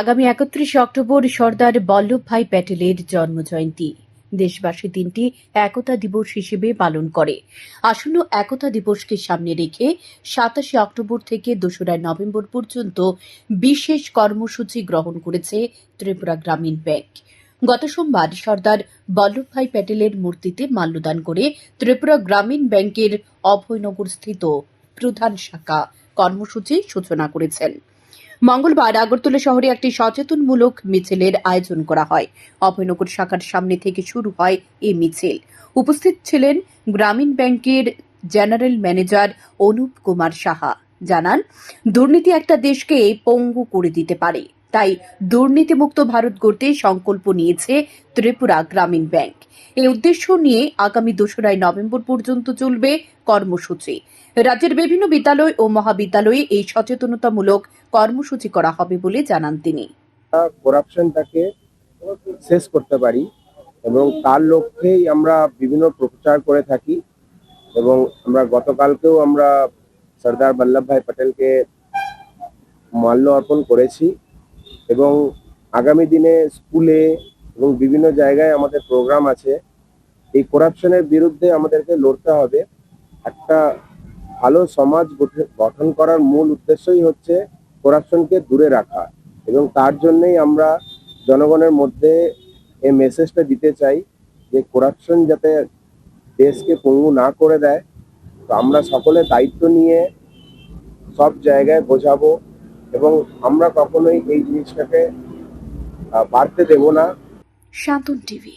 আগামী একত্রিশে অক্টোবর সর্দার বল্লভভাই প্যাটেলের জন্মজয়ন্তী। দেশবাসী দিনটি একতা দিবস হিসেবে পালন করে। আসন্ন একতা দিবসকে সামনে রেখে সাতাশে অক্টোবর থেকে দোসরা নভেম্বর পর্যন্ত বিশেষ কর্মসূচি গ্রহণ করেছে ত্রিপুরা গ্রামীণ ব্যাংক। গত সোমবার সর্দার বল্লভভাই প্যাটেলের মূর্তিতে মাল্যদান করে ত্রিপুরা গ্রামীণ ব্যাংকের অভয়নগর স্থিত প্রধান শাখা কর্মসূচি সূচনা করেছেন। মঙ্গলবার আগরতলা শহরে একটি সচেতনমূলক মিছিলের আয়োজন করা হয়। অভয়নগর শাখার সামনে থেকে শুরু হয় এই মিছিল। উপস্থিত ছিলেন গ্রামীণ ব্যাংকের জেনারেল ম্যানেজার অনুপ কুমার সাহা। জানান, দুর্নীতি একটা দেশকে পঙ্গু করে দিতে পারে। তাই দুর্নীতিমুক্ত ভারত গড়তে সংকল্প নিয়েছে ত্রিপুরা গ্রামীণ ব্যাংক। এই উদ্দেশ্য নিয়ে আগামী দোসরাই নভেম্বর পর্যন্ত চলবে কর্মসূচি। রাজ্যের বিভিন্ন বিদ্যালয় ও মহাবিদ্যালয়ে এই সচেতনতামূলক কর্মসূচি করা হবে বলে জানান তিনি। করাপশনটাকে শেষ করতে পারি এবং তার লক্ষ্যেই আমরা বিভিন্ন প্রচার করে থাকি এবং আমরা গতকালকেও আমরা সর্দার বল্লভভাই প্যাটেলকে মাল্য অর্পণ করেছি। এবং আগামী দিনে স্কুলে এবং বিভিন্ন জায়গায় আমাদের প্রোগ্রাম আছে। এই করাপশনের বিরুদ্ধে আমাদেরকে লড়তে হবে। একটা ভালো সমাজ গঠন করার মূল উদ্দেশ্যই হচ্ছে করাপশনকে দূরে রাখা এবং তার জন্যই আমরা জনগণের মধ্যে এই মেসেজটা দিতে চাই যে করাপশন যাতে দেশকে পঙ্গু না করে দেয়। তো আমরা সকলে দায়িত্ব নিয়ে সব জায়গায় বোঝাবো এবং আমরা কখনোই এই জিনিসটাকে বাড়তে দেব না। শান্তন টিভি।